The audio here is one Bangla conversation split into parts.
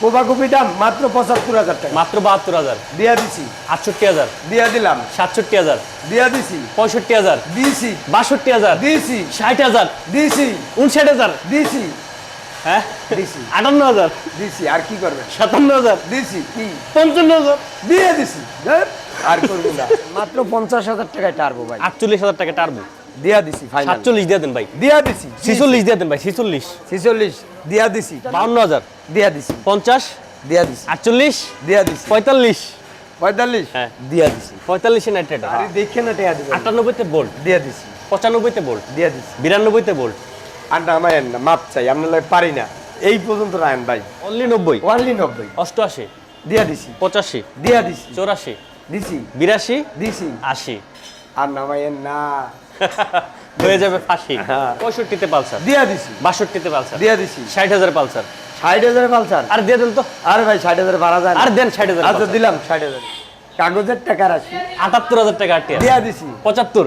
কোপাকুপি দাম মাত্র পঁচাত্তর হাজার টাকা। মাত্র বাহাত্তর হাজার। দিয়া দিছি। আটষট্টি হাজার। দিয়া দিলাম। সাতষট্টি হাজার। দিয়া দিছি। পঁয়ষট্টি হাজার। দিছি। বাষট্টি হাজার। দিছি। ষাট হাজার। দিছি। উনষাট হাজার। দিছি। হ্যাঁ? দিছি। আটান্ন হাজার। দিছি। আর কি করবেন সাতান্ন হাজার। দিছি। কি? পঞ্চান্ন হাজার। দিয়ে দিছি। আর করব না। মাত্র পঞ্চাশ হাজার টাকায় টারবো ভাই। আটচল্লিশ হাজার টাকা টার্বো। দিয়া দিছি ফাইনাল সাতচল্লিশ দিয়ে দেন ভাই। দিয়া দিছি ছিচল্লিশ দিয়ে দেন ভাই ছিচল্লিশ। ছিচল্লিশ দিয়া দিছি। বাউন্ন হাজার। দিয়া দিছি। পঞ্চাশ। দিয়া দিছি। আটচল্লিশ। দিয়া দিছি। পঁয়তাল্লিশ। পঁয়তাল্লিশ? হ্যাঁ। দিয়া দিছি। পঁয়তাল্লিশে নাইট রাইডার আরে দেখে না টেয়া দিবেন। আটানব্বইতে বোল্ট দিয়া দিছি। পঁচানব্বইতে বোল্ট দিয়া দিছি। বিরানব্বইতে বোল্ট আর না আমার না মাপ চাই আপনার লাগে পারি না। এই পর্যন্ত রায়ন ভাই। অনলি নব্বই। ওয়ানলি নব্বই। অষ্টআশি। দিয়া দিছি। পঁচাশি। দিয়া দিছি। চৌরাশি। দিছি। বিরাশি। দিছি। আশি। আর নামাইয়েন না। হয়ে যাবে ফাঁসি। হ্যাঁ। পঁয়ষট্টিতে পালসার। দিয়া দিছি। বাষট্টিতে পালসার। দিয়া দিছি। ষাট হাজার পালসার। ষাট হাজার পালসার? আর দিয়ে দেন তো। আরে ভাই ষাট হাজার বাড়া যায় আর দেন ষাট হাজার আচ্ছা দিলাম ষাট হাজার। কাগজের টাকা রাশি আটাত্তর হাজার টাকা আটিয়া দিয়া দিছি। পঁচাত্তর।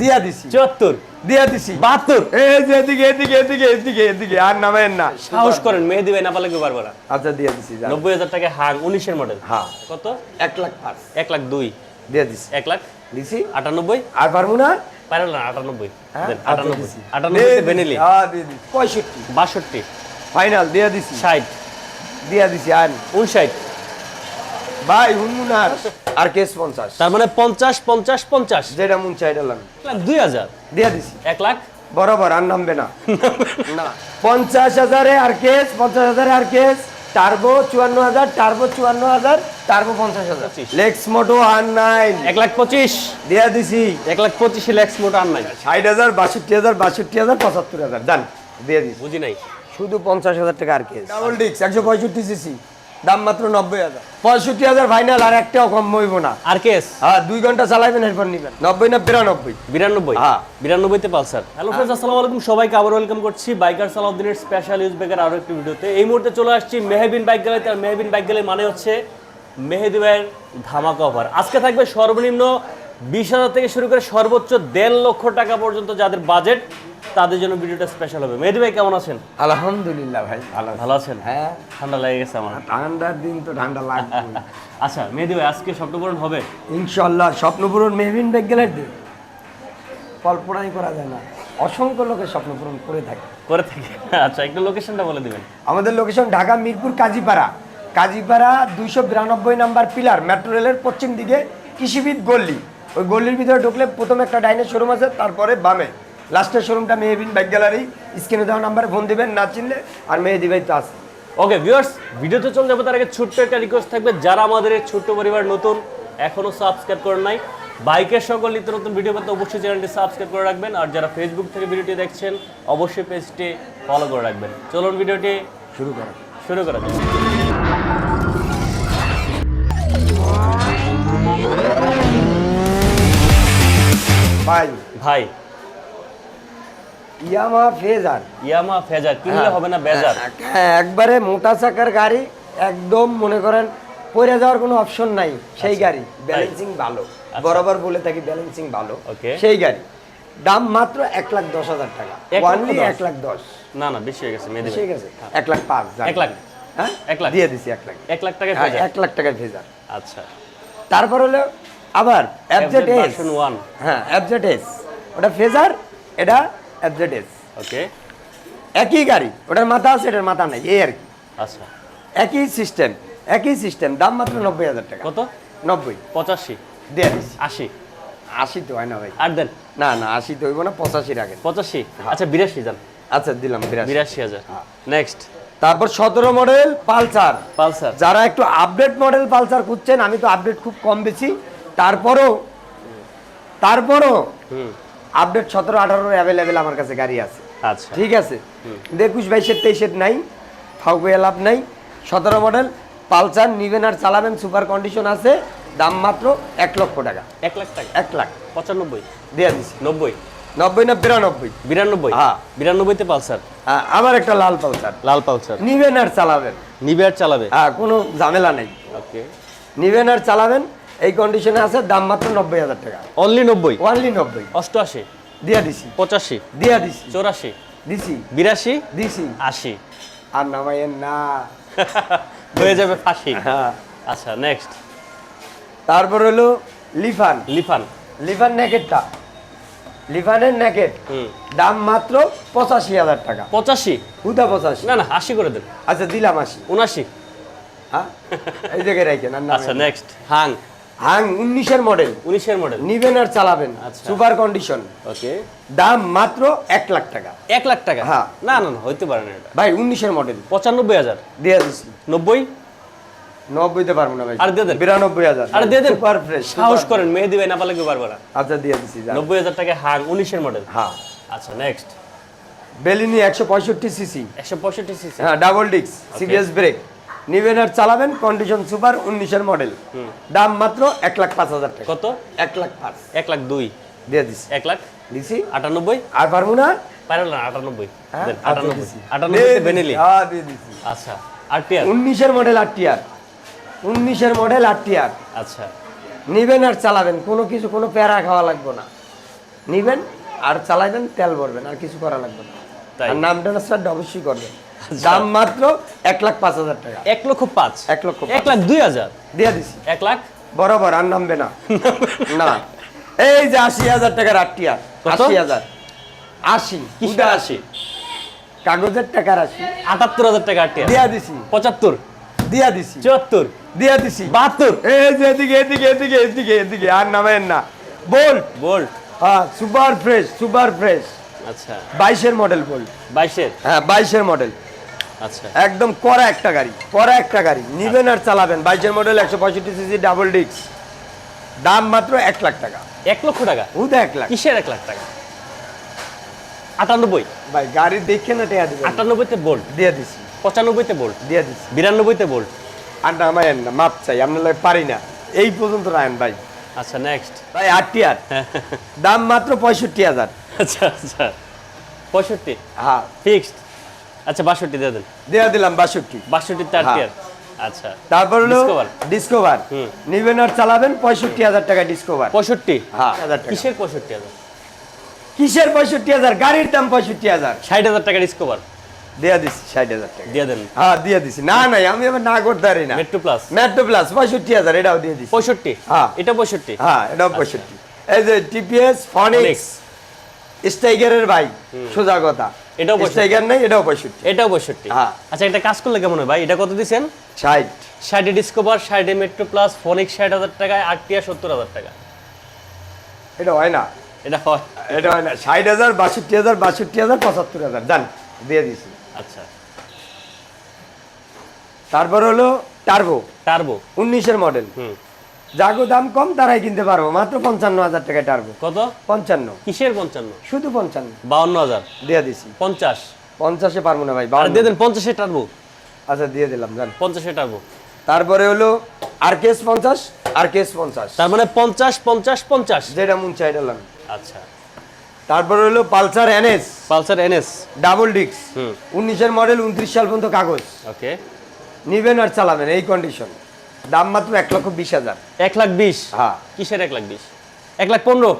দিয়া দিছি। চুয়াত্তর। দিয়া দিছি। বাহাত্তর। এই যে এদিকে এদিকে এদিকে এদিকে এদিকে আর নামেন না। সাহস করেন মেহেদি ভাই না পারলে কেউ পারবে না। আচ্ছা দিয়া দিছি নব্বই হাজার টাকা হাং উনিশের মডেল হ্যাঁ। কত? এক লাখ পাঁচ। এক লাখ দুই। দিয়া দিছি। এক লাখ? দিছি। আটানব্বই? আর পারব না? পারল না আটানব্বই। হ্যাঁ? আচ্ছা, আটানব্বই। বেনেলি। পঁয়ষট্টি। বাষট্টি। ফাইনাল দিয়া দিছি। ষাট। দিয়া দিছি আর উনষাট। ভাই হুনমুনার আর কেস পঞ্চাশ? তার মানে পঞ্চাশ পঞ্চাশ পঞ্চাশ। যেটা মন চাইডালাম এক লাখ দুই হাজার। দিয়া দিছি। এক লাখ? বরাবর আর নামবে না। না। পঞ্চাশ হাজারে আর কেস পঞ্চাশ হাজারে আর কেস টার্বো চুয়ান্ন হাজার টার্বো চুয়ান্ন হাজার টার্বো পঞ্চাশ হাজার। লেক্স মোটো আর নাইন এক লাখ পঁচিশ। দিয়া দিছি। এক লাখ পঁচিশে লেক্স মোটো আর নাইন ষাট হাজার বাষট্টি হাজার বাষট্টি হাজার পঁচাত্তর হাজার। ডান দিয়ে দিছি। বুঝি নাই। শুধু পঞ্চাশ হাজার টাকা আর কেস ডাবল ডিস্ক একশো পঁয়ষট্টি সিসি দাম মাত্র নব্বই হাজার। পঁয়ষট্টি হাজার ফাইনাল আর একটাও কম হইব না। R KS? হ্যাঁ দুই ঘণ্টা চালাইবেন এরপর নিবেন। নব্বই না বিরানব্বই? বিরানব্বই? হ্যাঁ। বিরানব্বইতে পালসার হ্যালো ফ্রেন্ডস আসসালামু আলাইকুম। সবাইকে আবার ওয়েলকাম করছি বাইকার সালাউদ্দিনের স্পেশাল ইউজ ব্যাগের আরও একটি ভিডিওতে এই মুহূর্তে চলে আসছি মেহেবিন বাইক গ্যালারিতে। আর মেহেবিন বাইক গ্যালারি মানে হচ্ছে মেহেদি ভাইয়ের ধামাকা অফার আজকে থাকবে সর্বনিম্ন বিশ হাজার থেকে শুরু করে সর্বোচ্চ দেড় লক্ষ টাকা পর্যন্ত যাদের বাজেট তাদের জন্য ভিডিওটা স্পেশাল হবে। মেহেদি ভাই কেমন আছেন? আলহামদুলিল্লাহ ভাই ভালো ভালো আছেন? হ্যাঁ। ঠান্ডা লেগে গেছে আমার। ঠান্ডার দিন তো ঠান্ডা লাগবে আচ্ছা মেহেদি ভাই আজকে স্বপ্নপূরণ হবে? ইনশাল্লাহ স্বপ্নপূরণ মেহবিন বেগ গেলের দিন। কল্পনাই করা যায় না। অসংখ্য লোকের স্বপ্নপূরণ করে থাকে। করে থাকি। আচ্ছা একটু লোকেশনটা বলে দিবেন। আমাদের লোকেশন ঢাকা মিরপুর কাজীপাড়া। কাজীপাড়া দুইশো বিরানব্বই নাম্বার পিলার মেট্রো রেলের পশ্চিম দিকে কৃষিবিদ গল্লি ওই গল্লির ভিতরে ঢুকলে প্রথম একটা ডাইনের শোরুম আছে তারপরে বামে। লাস্টের শোরুমটা মেহবিন বাইক গ্যালারি স্ক্রিনে দেওয়া নাম্বারে ফোন দিবেন না চিনলে আর মেহেদি ভাই তো আছে। ওকে ভিউয়ার্স ভিডিওতে চলে যাব তার আগে ছোট্ট একটা রিকোয়েস্ট থাকবে। যারা আমাদের এই ছোট্ট পরিবার নতুন এখনও সাবস্ক্রাইব করেন নাই বাইকের সকল নিত্য নতুন ভিডিও পেতে অবশ্যই চ্যানেলটি সাবস্ক্রাইব করে রাখবেন। আর যারা ফেসবুক থেকে ভিডিওটি দেখছেন অবশ্যই পেজটি ফলো করে রাখবেন। চলুন ভিডিওটি শুরু করা শুরু করা যাক। ভাই ভাই ইয়ামা ফেজার। ইয়ামা ফেজার কিনলে হবে না বেজার? হ্যাঁ একবারে মোটা চাকার গাড়ি একদম মনে করেন পড়ে যাওয়ার কোনো অপশন নাই সেই গাড়ি। ব্যালেন্সিং ভালো। বরাবর বলে থাকি ব্যালেন্সিং ভালো. সেই গাড়ি। দাম মাত্র এক লাখ দশ হাজার টাকা। দশ? এক লাখ দশ। না না বেশি হয়ে গেছে মেয়েদি ঠিক আছে এক লাখ পাঁচ এক লাখ। হ্যাঁ? এক লাখ? দিয়ে দিছি এক লাখ। এক লাখ টাকা হ্যাঁ, এক লাখ টাকার ভেজার আচ্ছা। তারপর হলো আবার অ্যাবজেট এস ওয়ান হ্যাঁ অ্যাবজেট এস ওটা ফেজার এটা এস ওকে একই গাড়ি ওটার মাথা আছে এটার মাথা নাই এই আর কি। আচ্ছা। একই সিস্টেম একই সিস্টেম দাম মাত্র নব্বই হাজার টাকা। কত? নব্বই। পঁচাশি। দিয়ে আশি। আশি তো হয় না ভাই। আর দেন। না না আশি তো হইব না পঁচাশি রাখেন পঁচাশি? আচ্ছা বিরাশি যান। আচ্ছা দিলাম বিরাশি। হাজার। নেক্সট তারপর সতেরো মডেল পালসার। পালসার। যারা একটু আপডেট মডেল পালসার খুঁজছেন আমি তো আপডেট খুব কম বেশি। তারপরও তারপরও আপডেট সতেরো আঠারো অ্যাভেলেবেল আমার কাছে গাড়ি আছে। আচ্ছা। ঠিক আছে? একুশ বাইশের তেইশের নাই। ফাউকে লাভ নাই। সতেরো মডেল পালসার নিবেন আর চালাবেন সুপার কন্ডিশন আছে। দাম মাত্র এক লক্ষ টাকা। এক লাখ টাকা? এক লাখ। পঁচানব্বই? দিয়ে দিছি। নব্বই? নব্বই না বিরানব্বই? বিরানব্বই? হ্যাঁ। বিরানব্বইতে পালসার? আবার একটা লাল পালসার। লাল পালসার। নিবেন আর চালাবেন। নিবে আর চালাবে? হ্যাঁ কোনো ঝামেলা নেই। ওকে। নিবেন আর চালাবেন এই কন্ডিশনে আছে দাম মাত্র নব্বই হাজার টাকা। অনলি নব্বই? ওয়ানলি নব্বই। অষ্টআশি। দিয়া দিছি। পঁচাশি। দিয়া দিছি। চৌরাশি। দিছি। বিরাশি? দিছি। আশি। আর নামাইয়েন না। হয়ে যাবে ফাঁসি। হ্যাঁ। আচ্ছা নেক্সট তারপর হলো লিফান। লিফান। লিফান নেকেটটা লিফানের নেকেট হুম। দাম মাত্র পঁচাশি হাজার টাকা। পঁচাশি? হুদা পঁচাশি। না না আশি করে দেন। আচ্ছা দিলাম আশি। উনাশি হ্যাঁ? এই জায়গায় রাখেন আচ্ছা নেক্সট হাং। হাং উনিশের মডেল উনিশের মডেল নিবেন আর চালাবেন। আচ্ছা। Super condition okay. দাম মাত্র এক লাখ টাকা। এক লাখ টাকা? হ্যাঁ। না না হইতে পারে না এটা। ভাই উনিশের মডেল পঁচানব্বই হাজার। দিয়ে দিচ্ছি নব্বই? নব্বইতে পারব না ভাই। আর দিয়ে দেন। বিরানব্বই হাজার। আর দিয়ে দেন। ফ্রেশ সাহস করেন মেহেদি ভাই না পারলে কেউ পারবে না। আচ্ছা দিয়ে দিচ্ছি নব্বই হাজার টাকা হাং উনিশের মডেল হ্যাঁ। আচ্ছা নেক্সট বেলিনি একশো পঁয়ষট্টি সিসি। একশো পঁয়ষট্টি সিসি। হ্যাঁ ডাবল ডিক্স সিবিএস ব্রেক নিবেন আর চালাবেন কন্ডিশন সুপার উনিশের মডেল দাম মাত্র এক লাখ পাঁচ হাজার টাকা। কত? এক লাখ পাঁচ। এক লাখ দুই। দিয়ে দিচ্ছি এক লাখ? দিছি। আটানব্বই? আর পারব না? পারল না আটানব্বই। হ্যাঁ? আচ্ছা, আটানব্বই। আটানব্বই বেনেলি হ্যাঁ, দিয়ে দিছি। আচ্ছা আর উনিশের মডেল আর উনিশের মডেল আর আচ্ছা। নিবেন আর চালাবেন কোনো কিছু কোনো প্যারা খাওয়া লাগবে না। নিবেন আর চালাবেন তেল ভরবেন আর কিছু করা লাগবে না? আর নাম ট্রান্সফার অবশ্যই করবেন। দাম মাত্র এক লাখ পাঁচ হাজার টাকা। এক লক্ষ পাঁচ। এক লক্ষ এক লাখ দুই হাজার। দিয়ে দিছি। এক লাখ? বরাবর আর নামবে না। না। এই যে আশি হাজার টাকার আটটি কত? আশি হাজার। আশি। কিসটা আশি? কাগজের টাকার আশি। আটাত্তর হাজার টাকা আর। টিয়ার দিয়া দিছি। পঁচাত্তর। দিয়া দিছি। চুয়াত্তর। দিয়া দিছি। বাহাত্তর। এই যে এদিকে এদিকে এদিকে এদিকে এদিকে আর নামেন না। বোল্ট। বোল্ট। হ্যাঁ সুপার ফ্রেশ সুপার ফ্রেশ। আচ্ছা। বাইশের মডেল বল বাইশের? হ্যাঁ বাইশের মডেল। আচ্ছা একদম করা একটা গাড়ি করা একটা গাড়ি। নিবেন আর চালাবেন। বাইশের মডেল একশো পঁয়ষট্টি সিসি ডাবল ডিস্ক দাম মাত্র এক লাখ টাকা। এক লক্ষ টাকা? হুদা এক লাখ। কিসের এক লাখ টাকা? আটানব্বই। ভাই গাড়ি দেখে না টেয়া দিবেন। আটানব্বইতে বোল্ট দিয়ে দিছি। পঁচানব্বইতে বোল্ট দিয়ে দিছি। বিরানব্বইতে বোল্ট আর নামায়েন না মাপ চাই আপনার লাগে পারি না। এই পর্যন্ত রায়ন ভাই। আচ্ছা নেক্সট ভাই আটটি আর দাম মাত্র পঁয়ষট্টি হাজার। আচ্ছা আচ্ছা। পঁয়ষট্টি? হ্যাঁ। ফিক্সড আচ্ছা বাষট্টি দিয়ে দেন। দিয়ে দিলাম বাষট্টি। বাষট্টি চার হ্যাঁ। টিয়ার আচ্ছা তারপর হলো ডিসকভার নিবেন আর চালাবেন পঁয়ষট্টি হাজার টাকা ডিসকভার পঁয়ষট্টি? হ্যাঁ কিসের পঁয়ষট্টি হাজার? কিসের পঁয়ষট্টি হাজার? গাড়ির দাম পঁয়ষট্টি হাজার। ষাট হাজার টাকা ডিসকভার দিয়ে দিছি ষাট হাজার টাকা। দিয়ে দেন। হ্যাঁ দিয়ে দিছি। না নাই আমি আবার না করতে না। মেট্রো প্লাস মেট্রো প্লাস পঁয়ষট্টি হাজার এটাও দিয়ে দিছি। পঁয়ষট্টি? হ্যাঁ। এটা পঁয়ষট্টি? হ্যাঁ এটাও পঁয়ষট্টি। এই যে টিপিএস ফনিক্স স্টাইগারের ভাই সোজা কথা। এটাও। স্টাইগার নেই এটাও পঁয়ষট্টি। এটাও পঁয়ষট্টি। হ্যাঁ। আচ্ছা এটা কাজ করলে কেমন হয় ভাই? এটা কত দিচ্ছেন ষাট। ষাটে ডিসকভার ষাটে মেট্রো প্লাস ফোনিক ষাট হাজার টাকায় আটটিয়া সত্তর হাজার টাকা। এটা হয় না। এটা হয়। এটা হয় না। ষাট হাজার বাষট্টি হাজার বাষট্টি হাজার পঁচাত্তর হাজার। জান দিয়ে দিছি। আচ্ছা। তারপর হলো টার্বো টার্বো উনিশের মডেল হুম। যাগো দাম কম তারাই কিনতে পারব। মাত্র পঞ্চান্ন হাজার টাকায় টার্বো। কত? পঞ্চান্ন। কিসের পঞ্চান্ন? শুধু পঞ্চান্ন। বাউন্ন হাজার। দিয়ে দিছি। পঞ্চাশ। পঞ্চাশে পারব না ভাই। দিয়ে দেন পঞ্চাশে টার্বো। আচ্ছা দিয়ে দিলাম জান পঞ্চাশে টার্বো। তারপরে হলো আর কেস পঞ্চাশ আর কেস পঞ্চাশ। তার মানে পঞ্চাশ পঞ্চাশ পঞ্চাশ। যেটা মন চাই দিলাম আচ্ছা। তারপরে হলো Pulsar NS. Pulsar NS. Double ডিক্স হুম। উনিশের মডেল উনত্রিশ সাল পর্যন্ত কাগজ। ওকে। নিবেন আর চালাবেন এই কন্ডিশন দাম মাত্র এক লক্ষ বিশ হাজার। এক লাখ বিশ? হ্যাঁ। কিসের এক লাখ বিশ? এক লাখ পনেরো?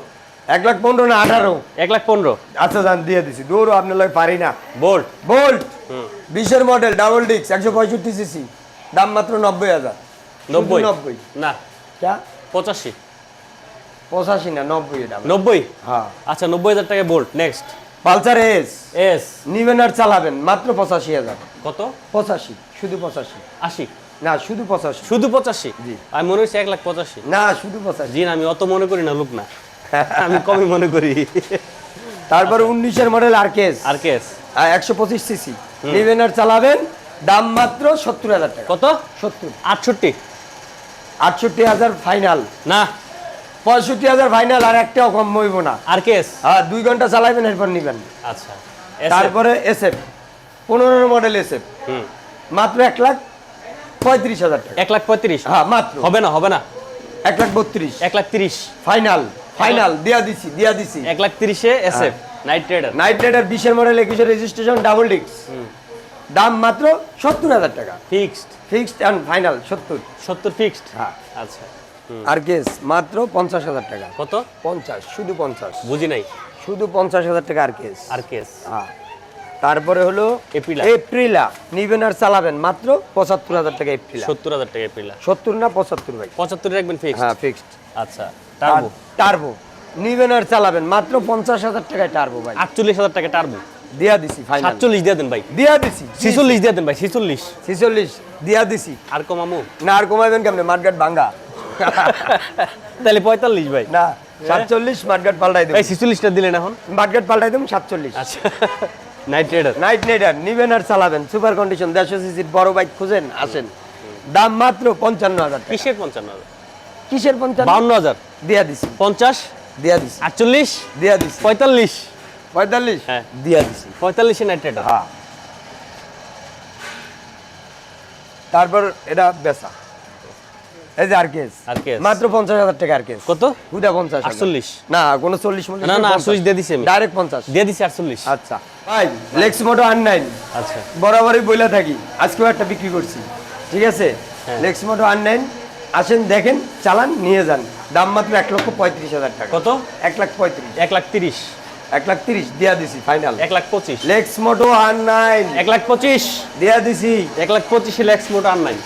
এক লাখ পনেরো না আঠারো? এক লাখ পনেরো। আচ্ছা জান দিয়ে দিছি। দৌড়ো আপনার লাগে পারি না। বোল্ট বোল্ট হুম। বিশের মডেল ডাবল ডিক্স একশো পঁয়ষট্টি সিসি দাম মাত্র নব্বই হাজার। নব্বই? নব্বই। না। ক্যা পঁচাশি। পঁচাশি না নব্বই এটা নব্বই? হ্যাঁ। আচ্ছা নব্বই হাজার টাকা Bolt next Pulsar S S নিবেন আর চালাবেন মাত্র পঁচাশি হাজার। কত? পঁচাশি শুধু পঁচাশি। আশি। না শুধু পঁচাশি। শুধু পঁচাশি? জি। আমি মনে হচ্ছে এক লাখ পঁচাশি। না শুধু পঁচাশি। জি না আমি অত মনে করি না লোক না। আমি কমই মনে করি। তারপরে উনিশের model R KS R KS একশো পঁচিশ সিসি নিবেন আর চালাবেন দাম মাত্র সত্তর হাজার টাকা। কত? সত্তর। আটষট্টি। আটষট্টি হাজার ফাইনাল না। পঁয়ষট্টি হাজার ফাইনাল আর একটাও কম হইব না। আর কেস হ্যাঁ দুই ঘণ্টা চালাবেন এরপর নিবেন। আচ্ছা। তারপরে এসএফ পনেরো মডেল এসএফ হুম। মাত্র এক লাখ পঁয়ত্রিশ হাজার টাকা। এক লাখ পঁয়ত্রিশ? হ্যাঁ মাত্র। হবে না হবে না। এক লাখ বত্রিশ। এক লাখ তিরিশ। ফাইনাল ফাইনাল দিয়া দিছি দিয়া দিছি। এক লাখ তিরিশে SF knight trader knight rider বিশের মডেল একুশের রেজিস্ট্রেশন ডাবল ডিক্স দাম মাত্র সত্তর হাজার টাকা। ফিক্সড ফিক্সড অ্যান্ড ফাইনাল সত্তর। সত্তর ফিক্সড হ্যাঁ। আচ্ছা। আর কেস মাত্র পঞ্চাশ হাজার টাকা। কত? পঞ্চাশ শুধু পঞ্চাশ। বুঝি নাই। শুধু পঞ্চাশ হাজার টাকা আর কেস। R KS. হ্যাঁ। তারপরে হলো এপ্রিলা। এপ্রিলা। নিবেন আর চালাবেন মাত্র পঁচাত্তর হাজার টাকা এপ্রিলা। সত্তর হাজার টাকা এপ্রিলা। সত্তর না পঁচাত্তর ভাই? পঁচাত্তর রাখবেন ফিক্স হ্যাঁ ফিক্সড আচ্ছা টার্বো টার্বো নিবেন আর চালাবেন মাত্র পঞ্চাশ হাজার টাকায় টার্বো ভাই। আটচল্লিশ হাজার টাকা টার্বো দিয়া দিছি ফাইনাল সাতচল্লিশ দিয়ে দেন ভাই। দিয়া দিছি ছিচল্লিশ দিয়ে দেন ভাই ছিচল্লিশ। ছিচল্লিশ দিয়া দিছি। আর কমামু? না আর কমাইবেন কেমনে? মার্কেট ভাঙ্গা। তাহলে পঁয়তাল্লিশ ভাই। না সাতচল্লিশ মার্কেট পাল্টাই দেবো। ভাই ছিচল্লিশটা দিলেন এখন? মার্কেট পাল্টাই দেবো সাতচল্লিশ। আচ্ছা। নাইট রেডার নাইট নেটার নিবেন আর চালাবেন। সুপার কন্ডিশন দেড়শো সিসির বড় বাইক খুঁজেন আসেন। দাম মাত্র পঞ্চান্ন হাজার কিসের পঞ্চান্ন হাজার? কিসের পঞ্চান্ন? বাউন্ন হাজার। দিয়া দিছি। পঞ্চাশ? দিয়া দিছি। আটচল্লিশ? দিয়া দিছি। পঁয়তাল্লিশ? পঁয়তাল্লিশ? হ্যাঁ। দিয়া দিছি। পঁয়তাল্লিশে নাইট রেডার হ্যাঁ। তারপর এটা বেচা। এই যে আর মাত্র পঞ্চাশ হাজার টাকা আর কত? হুদা পঞ্চাশ হাজার। আটচল্লিশ। না কোনো চল্লিশ মল্লিশ না, না, 48 দিয়ে দিছি ডাইরেক্ট পঞ্চাশ। দিয়ে দিছি আটচল্লিশ। আচ্ছা। ভাই লেক্স মোটো আর নাইন আচ্ছা। বরাবরই বইলা থাকি। আজকেও একটা বিক্রি করছি। ঠিক আছে? হ্যাঁ। লেক্স মোটো আর নাইন আসেন দেখেন চালান নিয়ে যান। দাম মাত্র এক লক্ষ পঁয়ত্রিশ হাজার টাকা। কত? এক লাখ পঁয়ত্রিশ। এক লাখ তিরিশ। এক লাখ তিরিশ দিয়া দিছি ফাইনাল এক লাখ পঁচিশ। লেক্স মোটো আর নাইন এক লাখ পঁচিশ। দিয়া দিছি। এক লাখ পঁচিশে লেক্স মোট আর নাই।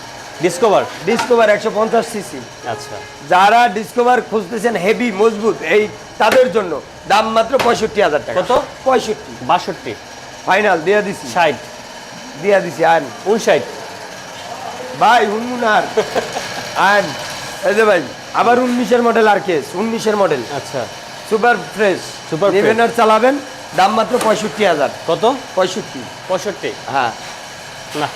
ডিসকভার ডিসকভার একশো পঞ্চাশ সিসি আচ্ছা। যারা ডিসকভার খুঁজতেছেন হেভি মজবুত এই তাদের জন্য দাম মাত্র পঁয়ষট্টি হাজার টাকা। কত? পঁয়ষট্টি। বাষট্টি। ফাইনাল দিয়া দিছি। ষাট। দিয়া দিছি আন। উনষাট। ভাই হুনমুনার আন। এই যে ভাই আবার উনিশের মডেল আর কেস উনিশের মডেল আচ্ছা। Super fresh fresh। নেবেন আর চালাবেন দাম মাত্র পঁয়ষট্টি হাজার। কত? পঁয়ষট্টি। পঁয়ষট্টি। হ্যাঁ। না।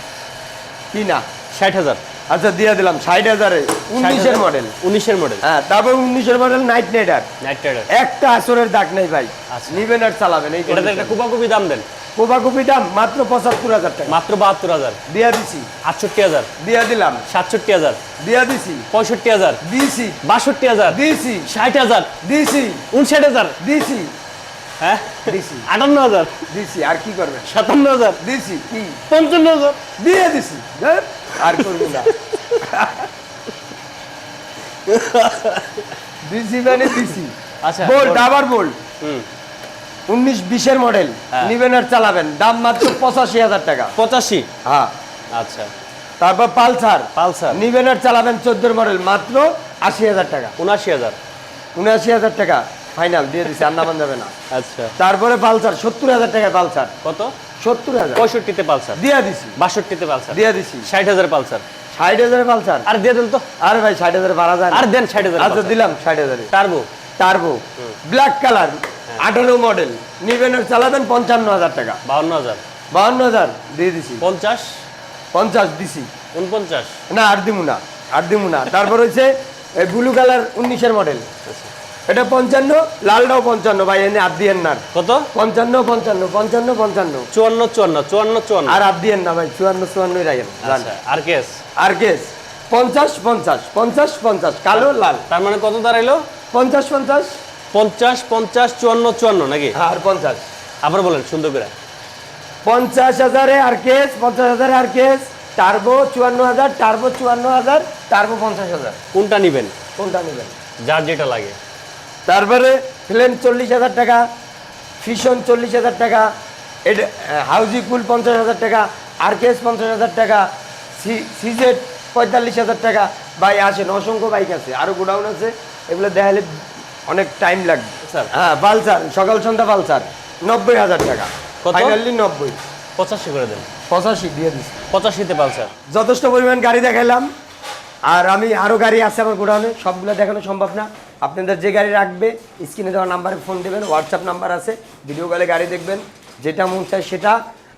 কি না? ষাট হাজার। আচ্ছা দিয়ে দিলাম ষাট হাজারে উনিশের মডেল উনিশের মডেল হ্যাঁ তারপর উনিশের মডেল নাইট নেটার নাইট রাইডার একটা আসরের দাগ নেই ভাই। আচ্ছা। নিবেন আর চালাবেন এই এটাতে একটা কুপাকুপি দাম দেন। কোবাকুপি দাম মাত্র পঁচাত্তর হাজার টাকা। মাত্র বাহাত্তর হাজার। দিয়া দিছি। আটষট্টি হাজার। দিয়া দিলাম। সাতষট্টি হাজার। দিয়া দিছি। পঁয়ষট্টি হাজার। দিছি। বাষট্টি হাজার। দিছি। ষাট হাজার। দিছি। উনষাট হাজার। দিছি। হ্যাঁ? দিছি। আটান্ন হাজার। দিছি। আর কি করবেন? সাতান্ন হাজার। দিছি। কি? পঞ্চান্ন হাজার। দিয়ে দিছি। ধ্যাৎ, আর করব না। দিছি মানে দিছি। আচ্ছা, বোল্ট বল। আবার বোল্ট উনিশ বিশের মডেল হ্যাঁ। নিবেন আর চালাবেন। দাম মাত্র পঁচাশি হাজার টাকা। পঁচাশি? হ্যাঁ। আচ্ছা। তারপর পালসার। পালসার। নিবেন আর চালাবেন চোদ্দোর মডেল মাত্র আশি হাজার টাকা। উনআশি হাজার। উনআশি হাজার টাকা। ফাইনাল দিয়ে দিছি আর নামান যাবে না। আচ্ছা। তারপরে পালসার সত্তর হাজার টাকা পালসার। কত? সত্তর হাজার। পঁয়ষট্টিতে পালসার? দিয়া দিছি। বাষট্টিতে পালসার? দিয়া দিছি। ষাট হাজার পালসার? ষাট হাজারে পালসার। আর দিয়ে দেন তো। আরে ভাই ষাট হাজারে বাড়া যায় আর দেন ষাট হাজার আচ্ছা দিলাম ষাট হাজারে। টার্বো টার্বো ব্ল্যাক কালার আঠারো মডেল। নিবেন আর চালাবেন পঞ্চান্ন হাজার টাকা। বাউন্ন হাজার। বাউন্ন হাজার দিয়ে দিছি। পঞ্চাশ? পঞ্চাশ দিছি। উনপঞ্চাশ? না আর দিমু না। আর দিমু না। তারপর হচ্ছে ব্লু কালার উনিশের মডেল। আচ্ছা। এটা পঞ্চান্ন লালটাও পঞ্চান্ন ভাই এনে আর দিয়েন না কত? পঞ্চান্ন পঞ্চান্ন পঞ্চান্ন পঞ্চান্ন। চুয়ান্ন চুয়ান্ন চুয়ান্ন চুয়ান্ন। আর আর দিয়েন না ভাই চুয়ান্ন চুয়ান্নই রাখেন। আচ্ছা আর কেস? R case? পঞ্চাশ পঞ্চাশ পঞ্চাশ পঞ্চাশ কালো লাল। তার মানে কত দাঁড়াইলো? পঞ্চাশ পঞ্চাশ। পঞ্চাশ পঞ্চাশ চুয়ান্ন চুয়ান্ন নাকি? আর পঞ্চাশ। আবার বলেন সুন্দর করে পঞ্চাশ হাজারে আর কেস পঞ্চাশ হাজারে আর কেস। টার্বো চুয়ান্ন হাজার টার্বো চুয়ান্ন হাজার টার্বো পঞ্চাশ হাজার। কোনটা নিবেন? কোনটা নেবেন? যার যেটা লাগে। তারপরে প্লেন চল্লিশ হাজার টাকা ফিশন চল্লিশ হাজার টাকা এটা হাউজি কুল পঞ্চাশ হাজার টাকা আর কেস পঞ্চাশ হাজার টাকা সি সিজেড পঁয়তাল্লিশ হাজার টাকা। ভাই আসেন অসংখ্য বাইক আছে আরও গোডাউন আছে এগুলো দেখালে অনেক টাইম লাগবে। স্যার। হ্যাঁ পালসার সকাল সন্ধ্যা পালসার নব্বই হাজার টাকা? ফাইনালি নব্বই। পঁচাশি করে দেন। পঁচাশি দিয়ে দিচ্ছি পঁচাশিতে পালসার যথেষ্ট পরিমাণ গাড়ি দেখালাম আর আমি আরও গাড়ি আছে আমার গোডাউনে সবগুলো দেখানো সম্ভব না। আপনাদের যে গাড়ি রাখবে স্ক্রিনে দেওয়া নাম্বারে ফোন দেবেন হোয়াটসঅ্যাপ নাম্বার আছে ভিডিও কলে গাড়ি দেখবেন যেটা মন চায় সেটা।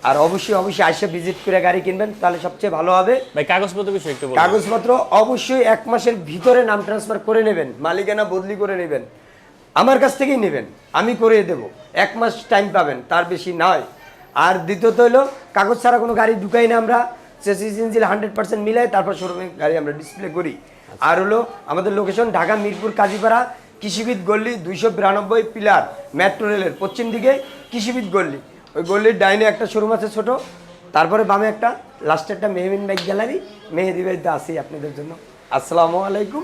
আর অবশ্যই অবশ্যই আসে ভিজিট করে গাড়ি কিনবেন তাহলে সবচেয়ে ভালো হবে। ভাই কাগজপত্র বিষয় একটু কাগজপত্র অবশ্যই এক মাসের ভিতরে নাম ট্রান্সফার করে নেবেন মালিকানা বদলি করে নেবেন। আমার কাছ থেকেই নেবেন আমি করে দেব। এক মাস টাইম পাবেন তার বেশি নয়। আর দ্বিতীয়ত হলো কাগজ ছাড়া কোনো গাড়ি ঢুকাই না আমরা। চেসিস ইঞ্জিল হান্ড্রেড পার্সেন্ট মিলাই তারপর শোরুমে গাড়ি আমরা ডিসপ্লে করি। আর হলো আমাদের লোকেশন ঢাকা, মিরপুর কাজীপাড়া কৃষিবিদ গল্লি দুইশো বিরানব্বই পিলার মেট্রো রেলের পশ্চিম দিকে কৃষিবিদ গল্লি ওই গল্লির ডাইনে একটা শোরুম আছে ছোট, তারপরে বামে একটা লাস্টে একটা মেহমিন বাইক গ্যালারি মেহেদি বাইদ আসি আপনাদের জন্য। আসসালামু আলাইকুম।